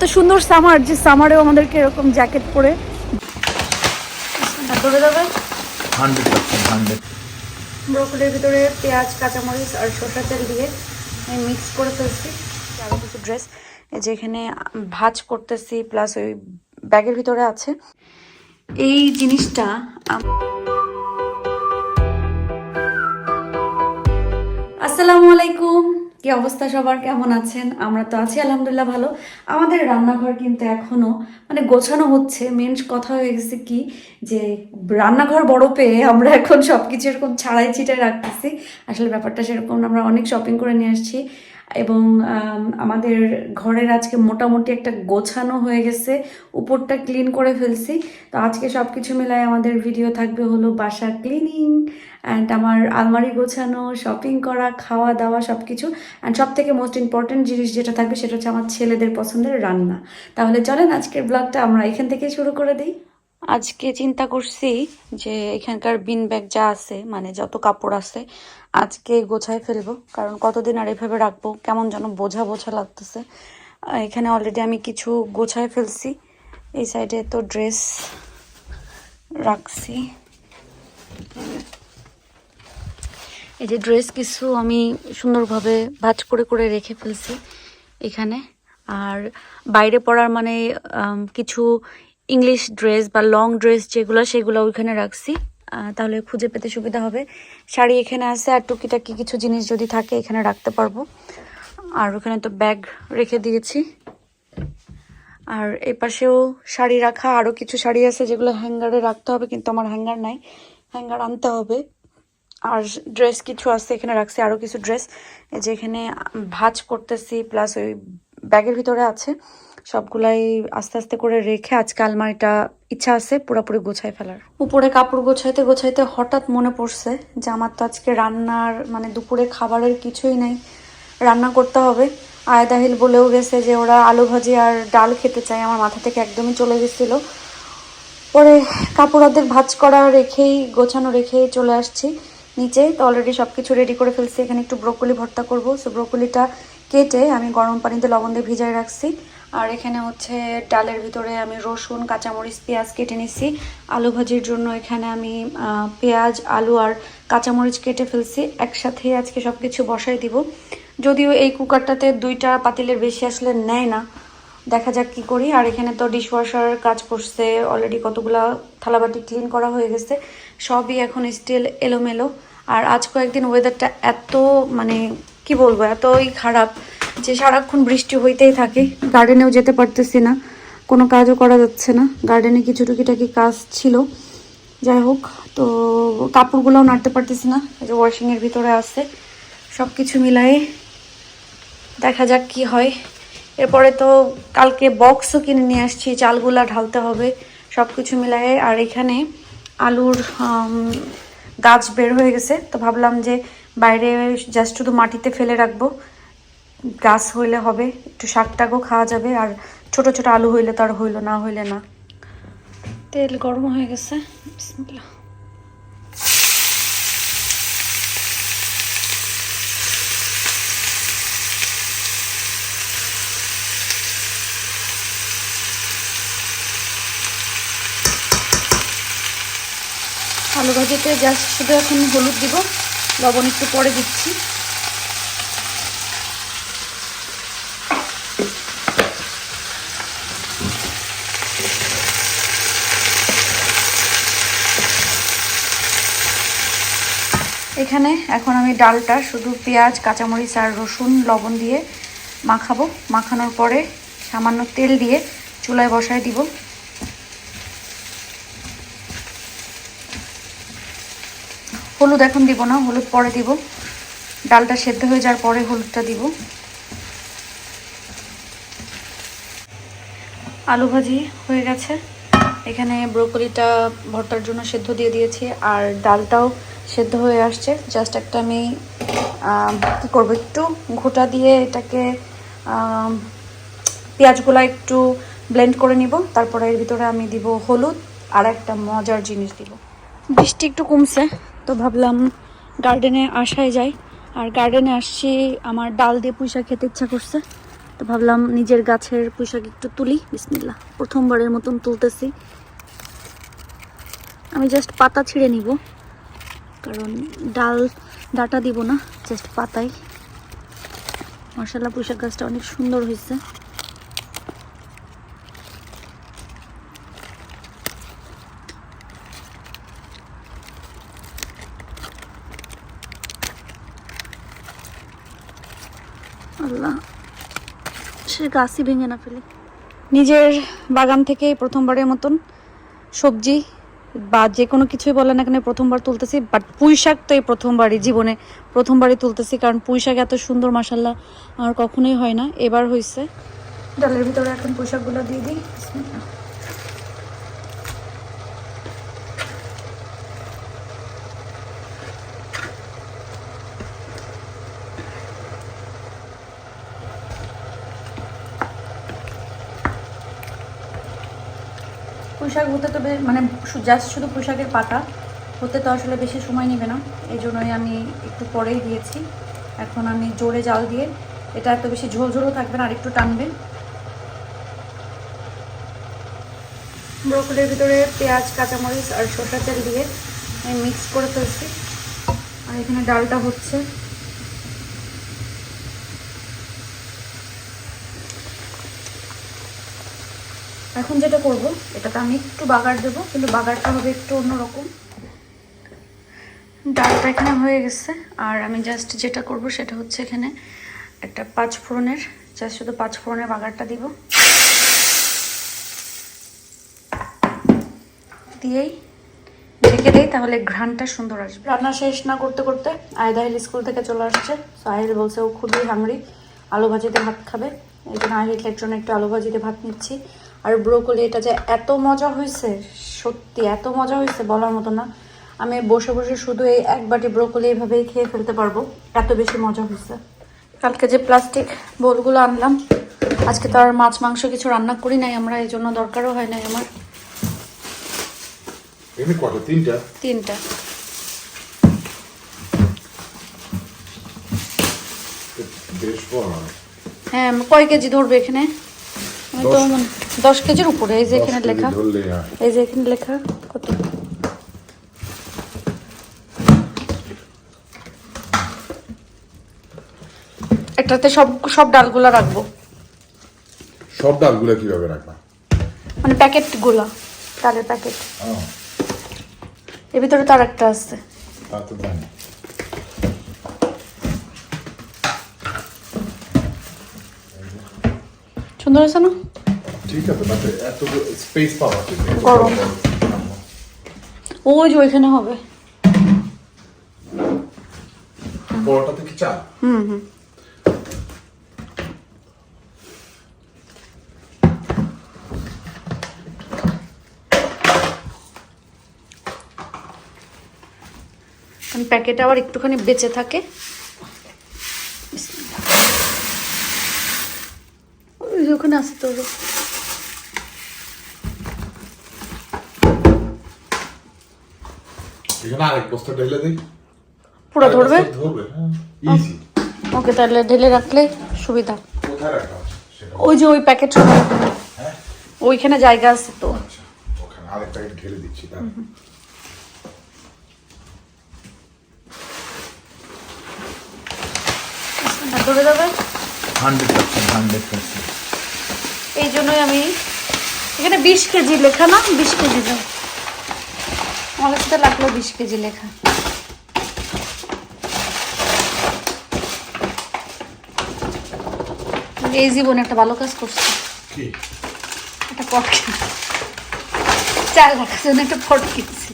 এত সুন্দর সামার যে সামারেও আমাদেরকে এরকম জ্যাকেট পরে। ধরে যাবে? হান্ড্রেড পার্সেন্ট হান্ড্রেড ব্রোকলির ভিতরে পেঁয়াজ কাঁচামরিচ আর সরষা তেল দিয়ে আমি মিক্স করে ফেলছি। আরও কিছু ড্রেস যেখানে ভাজ করতেছি প্লাস ওই ব্যাগের ভিতরে আছে। এই জিনিসটা আসসালামু আলাইকুম। কি অবস্থা সবার? কেমন আছেন? আমরা তো আছি, আলহামদুলিল্লাহ ভালো। আমাদের রান্নাঘর কিন্তু এখনও মানে গোছানো হচ্ছে। মেন কথা হয়ে গেছে কি যে রান্নাঘর বড় পেয়ে আমরা এখন সব কিছু এরকম ছাড়াই ছিটাই রাখতেছি। আসলে ব্যাপারটা সেরকম আমরা অনেক শপিং করে নিয়ে আসছি। এবং আমাদের ঘরের আজকে মোটামুটি একটা গোছানো হয়ে গেছে, উপরটা ক্লিন করে ফেলছি। তো আজকে সব কিছু মিলায় আমাদের ভিডিও থাকবে হলো বাসা ক্লিনিং অ্যান্ড আমার আলমারি গোছানো শপিং করা খাওয়া দাওয়া সব কিছু অ্যান্ড সব থেকে মোস্ট ইম্পর্টেন্ট জিনিস যেটা থাকবে সেটা হচ্ছে আমার ছেলেদের পছন্দের রান্না। তাহলে চলেন আজকের ব্লগটা আমরা এখান থেকে শুরু করে দিই। আজকে চিন্তা করছি যে এখানকার বিন ব্যাগ যা আছে মানে যত কাপড় আছে, আজকে গোছায় ফেলব। কারণ কতদিন আর এভাবে রাখব? কেমন যেন বোঝা বোঝা লাগতেছে। এখানে অলরেডি আমি কিছু গোছায় ফেলছি। এই সাইডে তো ড্রেস রাখছি। এই যে ড্রেস কিছু আমি সুন্দরভাবে ভাজ করে করে রেখে ফেলছি এখানে। আর বাইরে পরার মানে কিছু ইংলিশ ড্রেস বা লং ড্রেস যেগুলো, সেগুলো ওইখানে রাখছি। তাহলে খুঁজে পেতে সুবিধা হবে। শাড়ি এখানে আছে আর টুকিটাকি কিছু জিনিস যদি থাকে এখানে রাখতে পারব। আর ওখানে তো ব্যাগ রেখে দিয়েছি। আর এই পাশেও শাড়ি রাখা আরও কিছু শাড়ি আছে যেগুলো হ্যাঙ্গারে রাখতে হবে, কিন্তু আমার হ্যাঙ্গার নাই। হ্যাঙ্গার আনতে হবে। আর ড্রেস কিছু আছে এখানে রাখছি আরও কিছু ড্রেস যেখানে ভাজ করতেছি প্লাস ওই ব্যাগের ভিতরে আছে। সবগুলাই আস্তে আস্তে করে রেখে আজকে আলমারিটা ইচ্ছা আছে পুরোপুরি গোছায় ফেলার। উপরে কাপড় গোছাইতে গোছাইতে হঠাৎ মনে পড়ছে যে আমার তো আজকে রান্নার মানে দুপুরে খাবারের কিছুই নাই। রান্না করতে হবে। আয়দাহিল বলেও গেছে যে ওরা আলু ভাজি আর ডাল খেতে চায়। আমার মাথা থেকে একদমই চলে গেছিল। পরে কাপড় অর্ধেক ভাঁজ করা রেখেই, গোছানো রেখেই চলে আসছি। নিচে তো অলরেডি সব কিছু রেডি করে ফেলছি। এখানে একটু ব্রোকলি ভর্তা করব। সো ব্রোকলিটা কেটে আমি গরম পানিতে লবণ দিয়ে ভিজায় রাখছি। আর এখানে হচ্ছে ডালের ভিতরে আমি রসুন, কাঁচামরিচ, পেঁয়াজ কেটে নিছি। আলু ভাজির জন্য এখানে আমি পেঁয়াজ, আলু আর কাঁচামরিচ কেটে ফেলছি। একসাথে আজকে সব কিছু বসাই দিব। যদিও এই কুকারটাতে দুইটা পাতিলের বেশি আসলে নেয় না। দেখা যাক কি করি। আর এখানে তো ডিশওয়াশার কাজ করছে। অলরেডি কতগুলা থালাবাটি ক্লিন করা হয়ে গেছে। সবই এখন স্টিল এলোমেলো। আর আজ কয়েকদিন ওয়েদারটা এত মানে কি বলব, এতই খারাপ যে সারাক্ষণ বৃষ্টি হইতেই থাকে। গার্ডেনেও যেতে পারতেছি না। কোনো কাজও করা যাচ্ছে না। গার্ডেনে কিছু টুকিটাকি কাজ ছিল। যাই হোক, তো কাপড়গুলোও নাড়তে পারতেছি না। যে ওয়াশিংয়ের ভিতরে আছে। সব কিছু মিলাই দেখা যাক কি হয়। এরপরে তো কালকে বক্সও কিনে নিয়ে আসছি। চালগুলা ঢালতে হবে। সব কিছু মিলায়ে আর এখানে আলুর গাছ বের হয়ে গেছে। তো ভাবলাম যে বাইরে জাস্ট শুধু মাটিতে ফেলে রাখব। গাছ হইলে হবে, একটু শাক টাকও খাওয়া যাবে, আর ছোট ছোট আলু হইলে তো আর হইল না, হইলে না। তেল গরম হয়ে গেছে আলু ভাজিতে জাস্ট শুধু এখন হলুদ দিব, লবণ একটু পরে দিচ্ছি। এখানে এখন আমি ডালটা, শুধু পেঁয়াজ, কাঁচামরিচ আর রসুন, লবণ দিয়ে মাখাবো। মাখানোর পরে সামান্য তেল দিয়ে চুলায় বসায় দিব। হলুদ এখন দিব না, হলুদ পরে দিব। ডালটা সেদ্ধ হয়ে যাওয়ার পরে হলুদটা দিব। আলু ভাজি হয়ে গেছে। এখানে ব্রোকলিটা ভর্তার জন্য সেদ্ধ দিয়ে দিয়েছি, আর ডালটাও সেদ্ধ হয়ে আসছে। জাস্ট একটা আমি কী করব, একটু ঘোটা দিয়ে এটাকে পেঁয়াজগুলা একটু ব্লেন্ড করে নিব। তারপরে এর ভিতরে আমি দিব হলুদ আর একটা মজার জিনিস দিব। বৃষ্টি একটু কমছে, তো ভাবলাম গার্ডেনে আসাই যাই আর গার্ডেনে আসছি, আমার ডাল দিয়ে পুঁইশাক খেতে ইচ্ছা করছে। তো ভাবলাম নিজের গাছের পোশাক একটু তুলি বিসমিল্লা প্রথমবারের মতন তুলতেছি। আমি জাস্ট পাতা ছিঁড়ে নিব, কারণ ডাল ডাটা দিব না জাস্ট পাতাই মার্শাল্লাহ পোশাক গাছটা অনেক সুন্দর হয়েছে আল্লাহ সে গাছই ভেঙে না ফেলি। নিজের বাগান থেকে প্রথমবারের মতন সবজি বা যে কোনো কিছুই বলেন না কেন প্রথমবার তুলতেছি বাট পুঁই শাক তো এই প্রথমবারই জীবনে প্রথমবারই তুলতেছি কারণ পুঁই শাক এত সুন্দর মাসাল্লা আমার কখনোই হয় না। এবার হয়েছে ডালের ভিতরে এখন পুঁই শাকগুলো দিয়ে দিই। পুঁইশাক হতে তো মানে জাস্ট শুধু পোশাকের পাতা, হতে তো আসলে বেশি সময় নেবে না। এই জন্যই আমি একটু পরেই দিয়েছি। এখন আমি জোরে জাল দিয়ে, এটা এত বেশি ঝোল ঝোলও থাকবে না আর একটু টানবে। ব্রকলির ভিতরে পেঁয়াজ, কাঁচামরিচ আর সরষা তেল দিয়ে আমি মিক্স করে ফেলছি। আর এখানে ডালটা হচ্ছে। এখন যেটা করব এটাতে আমি একটু বাগার দেব, কিন্তু বাগারটা হবে একটু অন্যরকম। ডালটা এখানে হয়ে গেছে, আর আমি জাস্ট যেটা করব সেটা হচ্ছে এখানে একটা পাঁচ ফোড়নের জাস্ট শুধু পাঁচ ফোড়নের বাগারটা দিব। দিয়েই ঢেকে দেই, তাহলে ঘ্রাণটা সুন্দর আসবে। রান্না শেষ না করতে করতে আয়দাহিল স্কুল থেকে চলে আসছে। সাহিল বলছে, ও খুবই হাংরি আলু ভাজিতে ভাত খাবে। এই জন্য আহিলের জন্য একটু আলু ভাজিতে ভাত নিচ্ছি। আর ব্রোকলি এটা যে এত মজা হয়েছে সত্যি এত মজা হয়েছে বলার মতো না। আমি বসে বসে শুধু এই এক বাটি ব্রোকলি এইভাবেই খেয়ে ফেলতে পারব এত বেশি মজা হয়েছে। কালকে যে প্লাস্টিক বোলগুলো আনলাম আজকে তো আর মাছ মাংস কিছু রান্না করি নাই আমরা এই জন্য দরকারও হয় নাই আমার। তিনটা? হয়। হ্যাঁ কয় কেজি ধরবে এখানে? আমি তো দশ। কেজির উপরে এই যে এখানে লেখা। এই যে এখানে লেখা কত? একটাতে সব সব ডালগুলো রাখব। সব ডালগুলো কীভাবে রাখবা? মানে প্যাকেটগুলো ডালের প্যাকেট। এর ভিতরে তার একটা আছে। সুন্দর আছে না? ঠিক আছে বাট এত স্পেস পাওয়া গরম। ওই যে ওইখানে হবে। বড়টাতে কি চাল হুম হুম। কারণ প্যাকেট আবার একটুখানি বেঁচে থাকে। ওখানে আসতে তোর এখানে আরেক বস্তা ঢেলে দিই। পুরো ধরবে? ধরবে হ্যাঁ ইজি ওকে তাহলে ঢেলে রাখলে সুবিধা। কোথায় রাখা ওই যে ওই প্যাকেট হ্যাঁ? ওইখানে জায়গা আছে তো। আচ্ছা ওখানে আরেক প্যাকেট ঢেলে দিচ্ছি দাঁড়া। ধরে যাবে? Hundred percent hundred percent. এই জন্যই আমি এখানে বিশ কেজি লেখা না? বিশ কেজি দাও আমার কাছে তো লাগল বিশ কেজি লেখা। এই জীবনে একটা ভালো কাজ করছি। একটা পট চাল রাখার জন্য একটা পট কিনছি।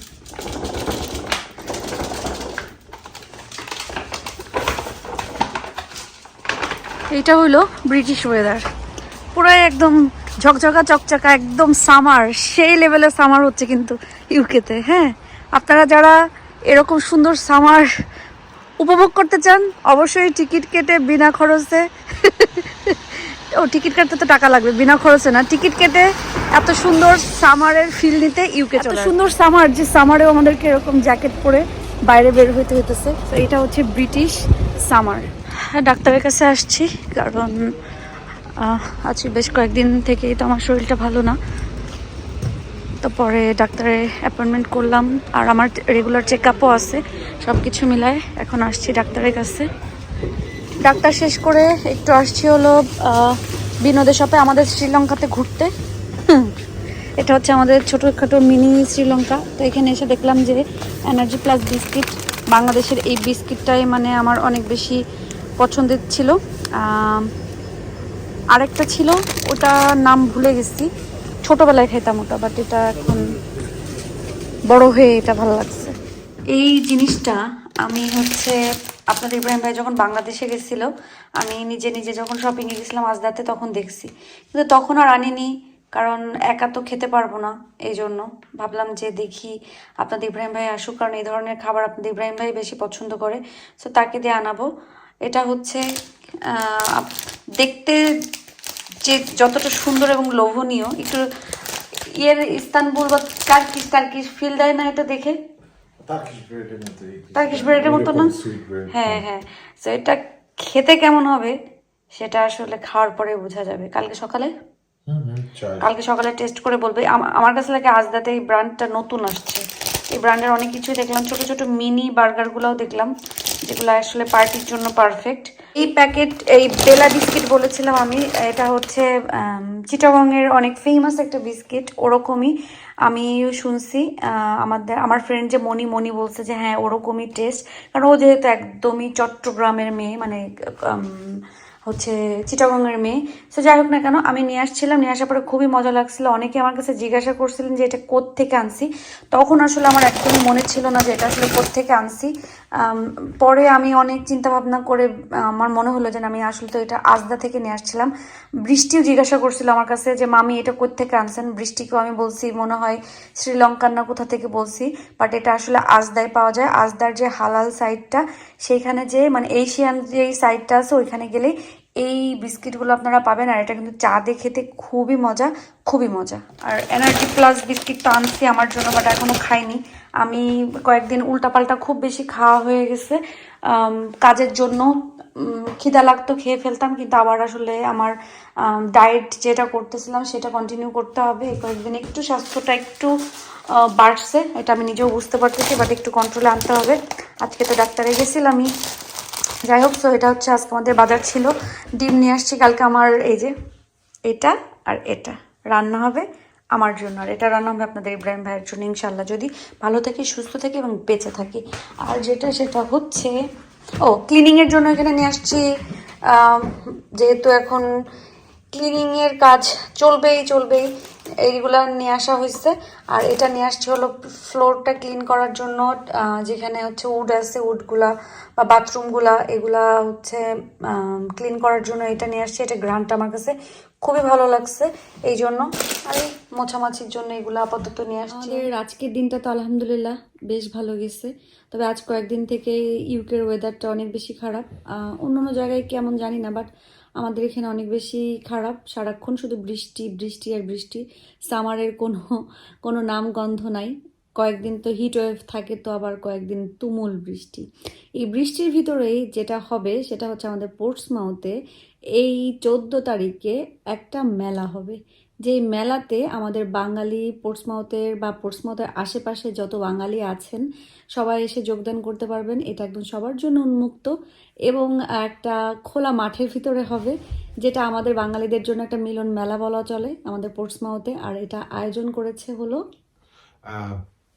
এইটা হলো ব্রিটিশ ওয়েদার পুরো একদম ঝকঝকা চকচকা একদম সামার সেই লেভেলের সামার হচ্ছে কিন্তু ইউকেতে হ্যাঁ? আপনারা যারা এরকম সুন্দর সামার উপভোগ করতে চান অবশ্যই টিকিট কেটে বিনা খরচে ও টিকিট কাটতে তো টাকা লাগবে বিনা খরচে না। টিকিট কেটে এত সুন্দর সামারের ফিল নিতে ইউকে চলে সুন্দর সামার যে সামারেও আমাদেরকে এরকম জ্যাকেট পরে বাইরে বের হইতে হইতেছে। তো এটা হচ্ছে ব্রিটিশ সামার হ্যাঁ ডাক্তারের কাছে আসছি কারণ আজকে বেশ কয়েকদিন থেকেই তো আমার শরীরটা ভালো না। তো পরে ডাক্তারের অ্যাপয়েন্টমেন্ট করলাম, আর আমার রেগুলার চেক আপও আছে সব কিছু মিলায় এখন আসছি ডাক্তারের কাছে। ডাক্তার শেষ করে একটু আসছি হলো বিনোদের শপে আমাদের শ্রীলঙ্কাতে ঘুরতে। এটা হচ্ছে আমাদের ছোটোখাটো মিনি শ্রীলঙ্কা। তো এখানে এসে দেখলাম যে এনার্জি প্লাস বিস্কিট বাংলাদেশের এই বিস্কিটটাই মানে আমার অনেক বেশি পছন্দের ছিল। আরেকটা ছিল, ওটা নাম ভুলে গেছি। ছোটবেলায় খেতাম ওটা বাট এটা এখন বড় হয়ে এটা ভালো লাগছে। এই জিনিসটা আমি হচ্ছে আপনাদের ইব্রাহিম ভাই যখন বাংলাদেশে গেছিল, আমি নিজে নিজে যখন শপিংয়ে গেছিলাম আজদাতে তখন দেখছি। কিন্তু তখন আর আনিনি, কারণ একা তো খেতে পারব না এই জন্য ভাবলাম যে দেখি আপনাদের ইব্রাহিম ভাই আসুক, কারণ এই ধরনের খাবার আপনাদের ইব্রাহিম ভাই বেশি পছন্দ করে সো তাকে দিয়ে আনাবো। এটা হচ্ছে দেখতে যে যতটা সুন্দর এবং লোভনীয় একটু ইয়ের ইস্তানবুল বা টার্কিশ টার্কিশ ফিল দেয় না এটা দেখে? টার্কিশ ব্রেডের মতো না? হ্যাঁ হ্যাঁ। তো এটা খেতে কেমন হবে? সেটা আসলে খাওয়ার পরে বোঝা যাবে। কালকে সকালে? কালকে সকালে টেস্ট করে বলবে। আম- আমার কাছে লাগে আজদাতে এই ব্র্যান্ডটা নতুন আসছে। এই ব্র্যান্ডের অনেক কিছুই দেখলাম। ছোট ছোট মিনি বার্গারগুলোও দেখলাম। যেগুলো আসলে পার্টির জন্য পারফেক্ট এই প্যাকেট এই বেলা বিস্কিট বলেছিলাম আমি, এটা হচ্ছে চিটাগংয়ের অনেক ফেমাস একটা বিস্কিট, ওরকমই আমি শুনছি। আমাদের, আমার ফ্রেন্ড যে মনি মনি বলছে যে হ্যাঁ ওরকমই টেস্ট কারণ ও যেহেতু একদমই চট্টগ্রামের মেয়ে মানে হচ্ছে চিটাগংয়ের মেয়ে। সো যাই হোক না কেন, আমি নিয়ে আসছিলাম, নিয়ে আসার পরে খুবই মজা লাগছিল। অনেকে আমার কাছে জিজ্ঞাসা করছিলেন যে এটা কোথ থেকে আনছি। তখন আসলে আমার একদমই মনে ছিল না যে এটা আসলে থেকে আনছি। পরে আমি অনেক চিন্তা ভাবনা করে, আমার মনে হলো যে আমি আসলে তো এটা আজদা থেকে নিয়ে আসছিলাম। বৃষ্টিও জিজ্ঞাসা করছিল আমার কাছে যে, মামি, এটা কোথ থেকে আনছেন? বৃষ্টিকেও আমি বলছি, মনে হয় শ্রীলঙ্কার না কোথা থেকে বলছি বাট এটা আসলে আজদায় পাওয়া যায়। আজদার যে হালাল সাইডটা সেইখানে যে মানে এশিয়ান যে সাইডটা আছে, ওইখানে গেলেই এই বিস্কিটগুলো আপনারা পাবেন, আর এটা কিন্তু চা দিয়ে খেতে খুবই মজা খুবই মজা। আর এনার্জি প্লাস বিস্কিট তো আনছি আমার জন্য বাট এখনও খাইনি। আমি কয়েকদিন উল্টাপাল্টা খুব বেশি খাওয়া হয়ে গেছে। কাজের জন্য খিদা লাগতো, খেয়ে ফেলতাম, কিন্তু আবার আসলে আমার ডায়েট যেটা করতেছিলাম সেটা কন্টিনিউ করতে হবে। কয়েকদিন একটু স্বাস্থ্যটা একটু বাড়ছে, এটা আমি নিজেও বুঝতে পারতেছি বাট একটু কন্ট্রোলে আনতে হবে। আজকে তো ডাক্তারে গেছিলামই। যাই হোক তো এটা হচ্ছে আজকে আমাদের বাজার ছিল। ডিম নিয়ে আসছি, কালকে আমার এই যে এটা আর এটা। রান্না হবে। আমার জন্য। আর এটা রান্না হবে আপনাদের ইব্রাহিম ভাইয়ের জন্য ইনশাল্লাহ যদি ভালো থাকি, সুস্থ থাকি এবং বেঁচে থাকি। আর যেটা, সেটা হচ্ছে, ও ক্লিনিংয়ের জন্য এখানে নিয়ে আসছি। যেহেতু এখন ক্লিনিংয়ের কাজ চলবেই চলবেই। এইগুলা নিয়ে আসা হয়েছে আর এটা নিয়ে আসছে হলো ফ্লোরটা ক্লিন করার জন্য যেখানে হচ্ছে উড আছে উডগুলা বা বাথরুমগুলা, এগুলা হচ্ছে ক্লিন করার জন্য এটা নিয়ে আসছে। এটা গ্রান্ট আমার কাছে খুবই ভালো লাগছে এই জন্য আর এই মোছামাছির জন্য এগুলো আপাতত নিয়ে আসছি। আজকের দিনটা তো আলহামদুলিল্লাহ বেশ ভালো গেছে। তবে আজ কয়েকদিন থেকে ইউকের ওয়েদারটা অনেক বেশি খারাপ। অন্য অন্য জায়গায় কেমন জানি না বাট আমাদের এখানে অনেক বেশি খারাপ। সারাক্ষণ শুধু বৃষ্টি বৃষ্টি আর বৃষ্টি। সামারের কোনো কোনো নাম গন্ধ নাই। কয়েকদিন তো হিট ওয়েভ থাকে, তো আবার কয়েকদিন তুমুল বৃষ্টি। এই বৃষ্টির ভিতরেই যেটা হবে, সেটা হচ্ছে আমাদের পোর্টস মাউতে এই চোদ্দ তারিখে একটা মেলা হবে। যেই মেলাতে আমাদের বাঙালি পোর্টসমাউথের বা পোর্টসমাউথের আশেপাশে যত বাঙালি আছেন, সবাই এসে যোগদান করতে পারবেন। এটা একদম সবার জন্য উন্মুক্ত এবং একটা খোলা মাঠের ভিতরে হবে, যেটা আমাদের বাঙালিদের জন্য একটা মিলন মেলা বলা চলে আমাদের পোর্টসমাউথে। আর এটা আয়োজন করেছে হলো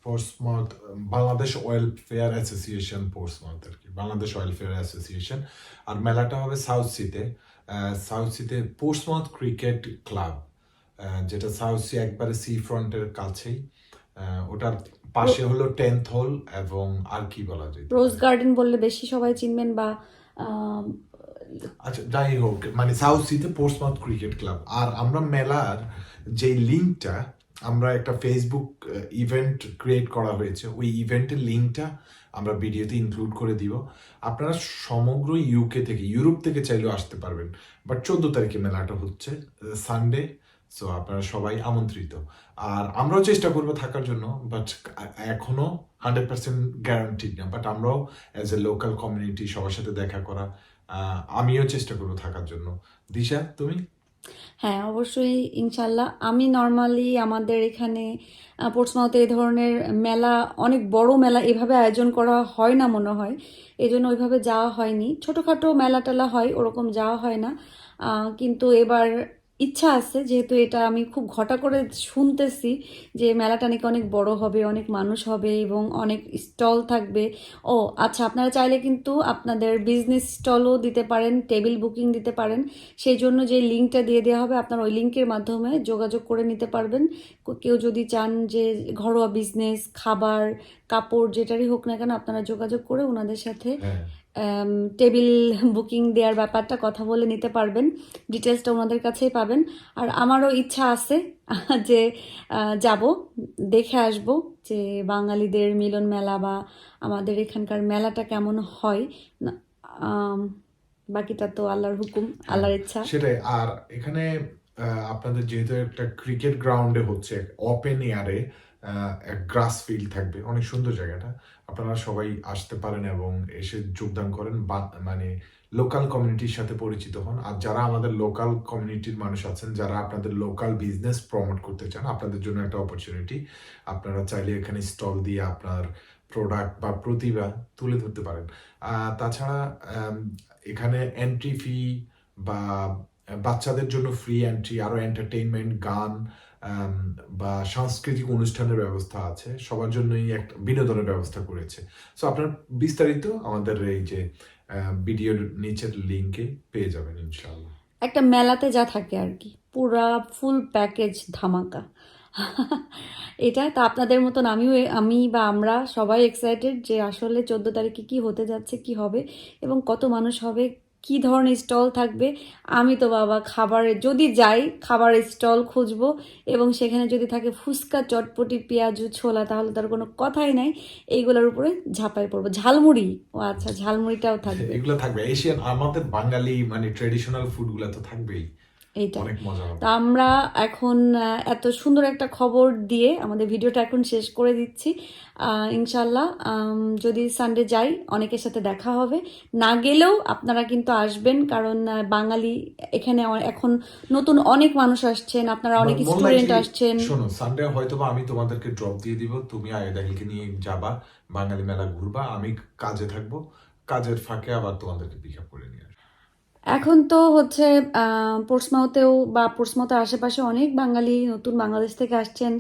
Portsmouth, Bangladesh welfare association Portsmouth আর কি, বাংলাদেশ ওয়েলফেয়ার অ্যাসোসিয়েশন। আর মেলাটা হবে সাউথ সিতে সাউথ সিতে পোর্টসমাউথ ক্রিকেট ক্লাব। যেটা সাউথ সি একবারে সি ফ্রন্টের কাছেই ওটার পাশে হলো টেন্থ হল এবং আর কি বলা যায় রোজ গার্ডেন বললে বেশি সবাই চিনবেন বা আচ্ছা যাই হোক মানে সাউথ সিতে পোর্টসমাউথ ক্রিকেট ক্লাব আর আমরা মেলার যে লিঙ্কটা আমরা একটা ফেসবুক ইভেন্ট ক্রিয়েট করা হয়েছে। ওই ইভেন্টের লিঙ্কটা আমরা ভিডিওতে ইনক্লুড করে দিব। আপনারা সমগ্র ইউকে থেকে ইউরোপ থেকে চাইলেও আসতে পারবেন। বাট চোদ্দ তারিখে মেলাটা হচ্ছে সানডে সো আপনারা সবাই আমন্ত্রিত। আর আমরাও চেষ্টা করব থাকার জন্য বাট এখনও হান্ড্রেড পার্সেন্ট গ্যারান্টিড না। বাট আমরাও অ্যাজ এ লোকাল কমিউনিটি সবার সাথে দেখা করা আমিও চেষ্টা করব থাকার জন্য। দিশা, তুমি? হ্যাঁ অবশ্যই, ইনশাল্লাহ। আমি নর্মালি আমাদের এখানে পোর্টসমাউথে এই ধরনের মেলা, অনেক বড় মেলা এভাবে আয়োজন করা হয় না মনে হয়। এই জন্য ওইভাবে যাওয়া হয়নি। ছোটোখাটো মেলা টেলা হয়, ওরকম যাওয়া হয় না। কিন্তু এবার ইচ্ছা আছে, যেহেতু এটা আমি খুব ঘটা করে শুনতেছি যে মেলাটা নাকি অনেক বড় হবে, অনেক মানুষ হবে এবং অনেক স্টল থাকবে। ও আচ্ছা আপনারা চাইলে কিন্তু আপনাদের বিজনেস স্টলও দিতে পারেন টেবিল বুকিং দিতে পারেন। সেই জন্য যে লিঙ্কটা দিয়ে দেওয়া হবে, আপনার ওই লিঙ্কের মাধ্যমে যোগাযোগ করে নিতে পারবেন। কেউ যদি চান যে ঘরোয়া বিজনেস খাবার, কাপড়, যেটারই হোক না কেন, আপনারা যোগাযোগ করে ওনাদের সাথে হ্যাঁ। টেবিল বুকিং দেওয়ার ব্যাপারটা কথা বলে নিতে পারবেন। ডিটেলসটা ওনাদের কাছেই পাবেন। আর আমারও ইচ্ছা আছে যে যাব দেখে আসব যে বাঙালিদের মিলন মেলা বা আমাদের এখানকার মেলাটা কেমন হয়। বাকিটা তো আল্লাহর হুকুম আল্লাহর ইচ্ছা। সেটাই। আর এখানে আপনাদের যেহেতু একটা ক্রিকেট গ্রাউন্ডে হচ্ছে ওপেন এয়ারে গ্রাস ফিল্ড থাকবে। অনেক সুন্দর জায়গাটা। আপনারা সবাই আসতে পারেন এবং এসে যোগদান করেন, বা- মানে লোকাল কমিউনিটির সাথে পরিচিত হন। আর যারা আমাদের লোকাল কমিউনিটির মানুষ আছেন, যারা আপনাদের লোকাল বিজনেস প্রমোট করতে চান, আপনাদের জন্য একটা অপরচুনিটি আপনারা চাইলে এখানে স্টল দিয়ে আপনার প্রোডাক্ট বা প্রতিভা তুলে ধরতে পারেন। তাছাড়া এখানে এন্ট্রি ফি বা, বাচ্চাদের জন্য ফ্রি এন্ট্রি আরও এন্টারটেইনমেন্ট গান বা সাংস্কৃতিক অনুষ্ঠানের ব্যবস্থা আছে, সবার জন্যই একটা বিনোদনের ব্যবস্থা করেছে। সো আপনার বিস্তারিত আমাদের এই যে ভিডিওর নিচের লিংকে পেয়ে যাবেন ইনশাআল্লাহ। একটা মেলাতে যা থাকে আর কি, পুরা ফুল প্যাকেজ ধামাকা। এটা তা আপনাদের মতন আমিও, আমি বা আমরা সবাই এক্সাইটেড যে আসলে চোদ্দ তারিখে কি হতে যাচ্ছে, কি হবে এবং কত মানুষ হবে কি ধরনের স্টল থাকবে? আমি তো বাবা খাবারে যদি যাই, খাবারের স্টল খুঁজবো এবং সেখানে যদি থাকে ফুচকা, চটপটি, পেঁয়াজু, ছোলা, তাহলে তার কোনো কথাই নাই। এইগুলোর উপরে ঝাঁপাই পড়ব। ঝালমুড়ি? ও আচ্ছা ঝালমুড়িটাও থাকবে। এগুলো থাকবে। এশিয়ান, আমাদের বাঙালি মানে ট্রেডিশনাল ফুডগুলো তো থাকবেই। এইটা তা আমরা এখন এত সুন্দর একটা খবর দিয়ে আমাদের ভিডিওটা এখন শেষ করে দিচ্ছি। আহ, ইনশাল্লাহ যদি সানডে যাই অনেকের সাথে দেখা হবে। না গেলেও আপনারা কিন্তু আসবেন কারণ বাঙালি এখানে এখন নতুন অনেক মানুষ আসছেন আপনারা অনেক স্টুডেন্ট আসছেন। শোনো সানডে হয়তো আমি তোমাদেরকে ড্রপ দিয়ে দিব তুমি আয়েদাহিলকে নিয়ে যাবা বাঙালি মেলা ঘুরবা আমি কাজে থাকব কাজের ফাঁকে আবার তোমাদেরকে পিক আপ করে নিয়ে এখন তো হচ্ছে পোর্টসমাউথেও বা পোর্টসমাউথের আশেপাশে অনেক বাঙালি নতুন বাংলাদেশ থেকে আসছেন।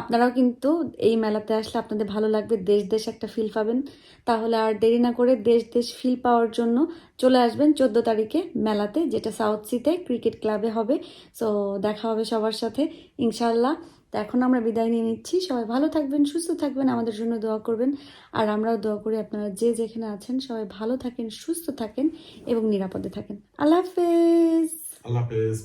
আপনারাও কিন্তু এই মেলাতে আসলে আপনাদের ভালো লাগবে, দেশ দেশ একটা ফিল পাবেন। তাহলে আর দেরি না করে দেশ দেশ ফিল পাওয়ার জন্য চলে আসবেন চোদ্দ তারিখে মেলাতে, যেটা সাউথ সিতে ক্রিকেট ক্লাবে হবে। সো দেখা হবে সবার সাথে ইনশাল্লাহ তো এখন আমরা বিদায় নিয়ে নিচ্ছি। সবাই ভালো থাকবেন, সুস্থ থাকবেন, আমাদের জন্য দোয়া করবেন। আর আমরাও দোয়া করি আপনারা যে যেখানে আছেন, সবাই ভালো থাকেন, সুস্থ থাকেন এবং নিরাপদে থাকেন। আল্লাহ হাফেজ। আল্লাহ হাফেজ